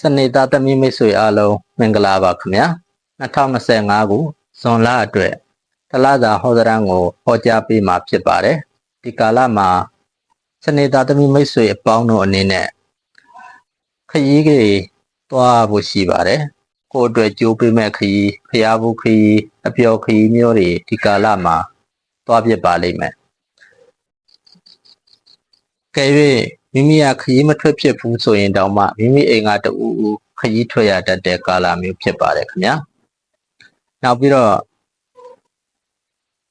စနေသားသမီးမိတ်ဆွေအားလုံးမင်္ဂလာပါခင်ဗျာ2025ခုဇွန်လအတွက်တလသာဟောဒရန်ကိုဟောကြားပေးမှာဖြစ်ပါတယ်ဒီကာလမှာစနေသားသမီးမိတ်ဆွေအပေါင်းတို့အနေနဲ့ခရီးကြီးသွားဖို့ရှိပါတယ်ကိုယ့်အတွက်ကြိုးပေးမဲ့ခရီးဖျားဖို့ခရီးအပျော်ခရီးမျိုးတွေဒီကာလမှာသွားဖြစ်ပါလိမ့်မယ်ကဲ၍ မိမိကခရီးမထွက်ဖြစ်ဘူးဆိုရင်တောင်မှမိမိအိမ်ကတူဦးခရီးထွက်ရတတ်တဲ့ကာလမျိုးဖြစ်ပါတယ်ခင်ဗျာနောက်ပြီးတော့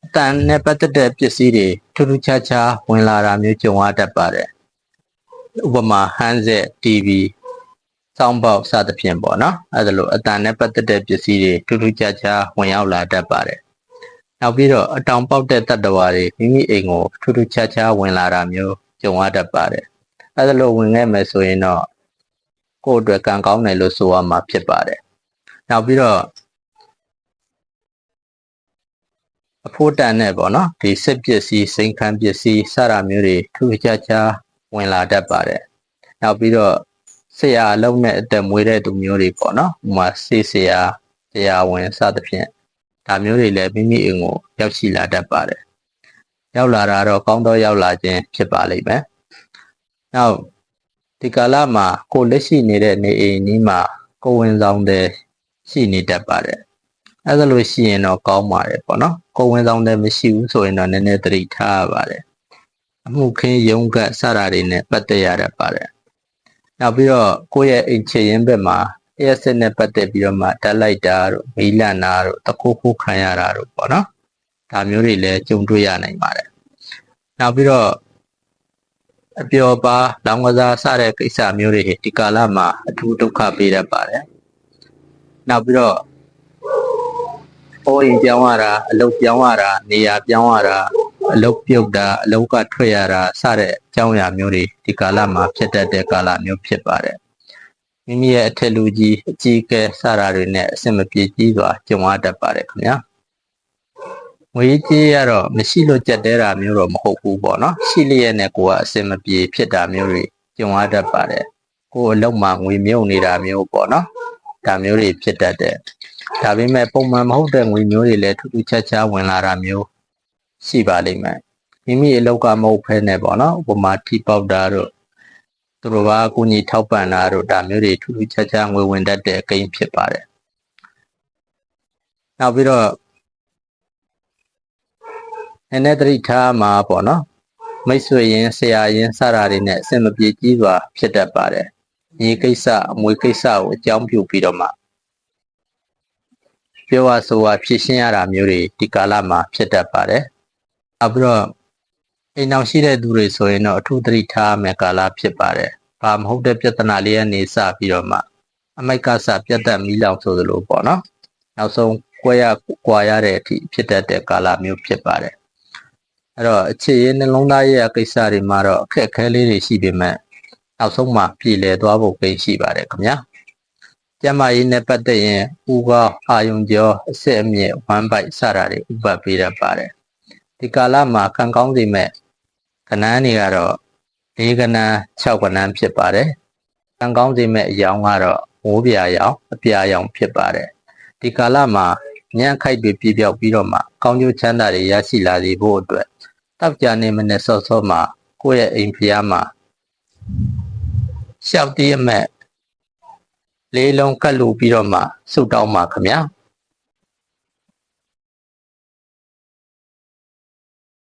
အတန်နဲ့ပတ်သက်တဲ့ပစ္စည်းတွေထူးထူးခြားခြားဝင်လာတာမျိုးကြုံရတတ်ပါတယ်ဥပမာဟန်းဆက် TV စောင်းပေါက်စသဖြင့်ပေါ့နော်အဲဒါလိုအတန်နဲ့ပတ်သက်တဲ့ပစ္စည်းတွေထူးထူးခြားခြားဝင်ရောက်လာတတ်ပါတယ်နောက်ပြီးတော့အတောင်ပေါက်တဲ့တတ္တဝါတွေမိမိအိမ်ကိုထူးထူးခြားခြားဝင်လာတာမျိုးကြုံရတတ်ပါတယ် အဲဒါလိုဝင်ခဲ့မယ်ဆိုရင်တော့ကိုယ့်အတွက်ကံကောင်းတယ်လို့ဆိုရမှာဖြစ်ပါတယ်နောက်ပြီးတော့အဖို့တန်နဲ့ပေါ့နော်ဒီစစ်ပစ္စည်းစိန်ခံပစ္စည်းစတာမျိုးတွေထူးခြားခြားဝင်လာတတ်ပါတယ်နောက်ပြီးတော့ဆရာအလုံးနဲ့အသက်မွေးတဲ့သူမျိုးတွေပေါ့နော်ဥပမာစေးဆရာဆရာဝန်စသဖြင့်ဒါမျိုးတွေလည်းမိမိအိမ်ကိုရောက်ရှိလာတတ်ပါတယ်ရောက်လာတာတော့ကောင်းတော့ရောက်လာခြင်းဖြစ်ပါလိမ့်မယ် နောက်ဒီကာလမှာကိုလက်ရှိနေတဲ့နေအိမ်ကြီးမှာကိုဝင်ဆောင်တဲ့ရှိနေတတ်ပါတယ်အဲ့ဒါလို့ရှိရင်တော့ကောင်းပါတယ်ပေါ့နော်ကိုဝင်ဆောင်တဲ့မရှိဘူးဆိုရင်တော့နည်းနည်းသတိထားရပါတယ်အမှုခင်းရုံးကစတာတွေနဲ့ပတ်သက်ရတတ်ပါတယ်နောက်ပြီးတော့ကိုယ့်ရဲ့အိမ်ချေရင်ဘက်မှာအဲ့ဆက်နဲ့ပတ်သက်ပြီးတော့မှတက်လိုက်တာတို့မီးလန့်တာတို့တခိုးခိုးခံရတာတို့ပေါ့နော်ဒါမျိုးတွေလည်းကြုံတွေ့ရနိုင်ပါတယ်နောက်ပြီးတော့ အပျော်ပါလောင်ကစားစတဲ့ကိစ္စမျိုးတွေဒီကာလမှာအထူးဒုက္ခပေးတတ်ပါတယ်နောက်ပြီးတော့ဟိုရင်ပြောင်းရတာအလုပ်ပြောင်းရတာနေရာပြောင်းရတာအလုပ်ပြုတ်တာအလုပ်ကထွက်ရတာစတဲ့အကြောင်းအရာမျိုးတွေဒီကာလမှာဖြစ်တတ်တဲ့ကာလမျိုးဖြစ်ပါတယ်မိမိရဲ့အထက်လူကြီးအကြီးအကဲစတာတွေနဲ့အဆင်မပြေကြီးစွာကြုံရတတ်ပါတယ်ခင်ဗျာ ငွေကြေးရတော့မရှိလို့ကြက်တဲတာမျိုးတော့မဟုတ်ဘူးပေါ့နော်ရှိလျက်နဲ့ကိုကအဆင်မပြေဖြစ်တာမျိုးတွေကြုံရတတ်ပါတယ်ကိုယ်အလုပ်မှာငွေမြုပ်နေတာမျိုးပေါ့နော်ဒါမျိုးတွေဖြစ်တတ်တယ်ဒါပေမဲ့ပုံမှန်မဟုတ်တဲ့ငွေမျိုးတွေလည်းထူးထူးခြားခြားဝင်လာတာမျိုးရှိပါလိမ့်မယ်မိမိအလုပ်ကမဟုတ်ဖဲနဲ့ပေါ့နော်ဥပမာထိပေါက်တာတို့သူတို့ကအကူအညီထောက်ပံ့တာတို့ဒါမျိုးတွေထူးထူးခြားခြားငွေဝင်တတ်တဲ့အကိန်းဖြစ်ပါတယ်နောက်ပြီးတော့ နည်းနည်းသတိထားမှာပေါ့နော်မိတ်ဆွေရင်ဆရာရင်စတာတွေနဲ့အဆင်မပြေကြီးစွာဖြစ်တတ်ပါတယ်ဒီကိစ္စအမွေကိစ္စကိုအကြောင်းပြုပြီးတော့မှပြောရဆိုရဖြစ်ရှင်းရတာမျိုးတွေဒီကာလမှာဖြစ်တတ်ပါတယ်။နောက်ပြီးတော့အိမ်အောင်ရှိတဲ့သူတွေဆိုရင်တော့အထူးသတိထားမယ်ကာလဖြစ်ပါတယ်။ဘာမဟုတ်တဲ့ပြဿနာလေးကနေစပြီးတော့မှအမိုက်ကစပြတ်သက်မီးလောင်ဆိုသလိုပေါ့နော်။နောက်ဆုံးကွဲရကွာရတဲ့အထိဖြစ်တတ်တဲ့ကာလမျိုးဖြစ်ပါတယ်။ အဲ့တော့အခြေရနှလုံးသားရဲ့ကိစ္စတွေမှာတော့အခက်အခဲလေးတွေရှိပေမဲ့နောက်ဆုံးမှပြည်လည်သွားဖို့ကိန်းရှိပါတယ်ခင်ဗျာ။ကျမကြီးနဲ့ပတ်သက်ရင်ဥကောင်းအာယုံကျော်အစ်စ်အမြင့်ဝမ်းပိုက်စတာတွေဥပတ်ပေးတတ်ပါတယ်။ဒီကာလမှာခံကောင်းစေမဲ့ကဏ္ဍတွေကတော့၄ကဏ္ဍ၆ကဏ္ဍဖြစ်ပါတယ်။ခံကောင်းစေမဲ့အယောင်ကတော့မိုးပြာရောင်အပြာရောင်ဖြစ်ပါတယ်။ဒီကာလမှာ ညံ့ခိုက်တွေပြပြောက်ပြီးတော့မှကောင်းကျိုးချမ်းသာတွေရရှိလာစေဖို့အတွက်တောက်ကြနေမနဲ့စောစောမှာကိုယ့်ရဲ့အိမ်ဖျားမှာရှောက်တည်းအမဲ့လေးလုံးကတ်လူပြီးတော့မှဆုတ်တောင်းပါခင်ဗျာ။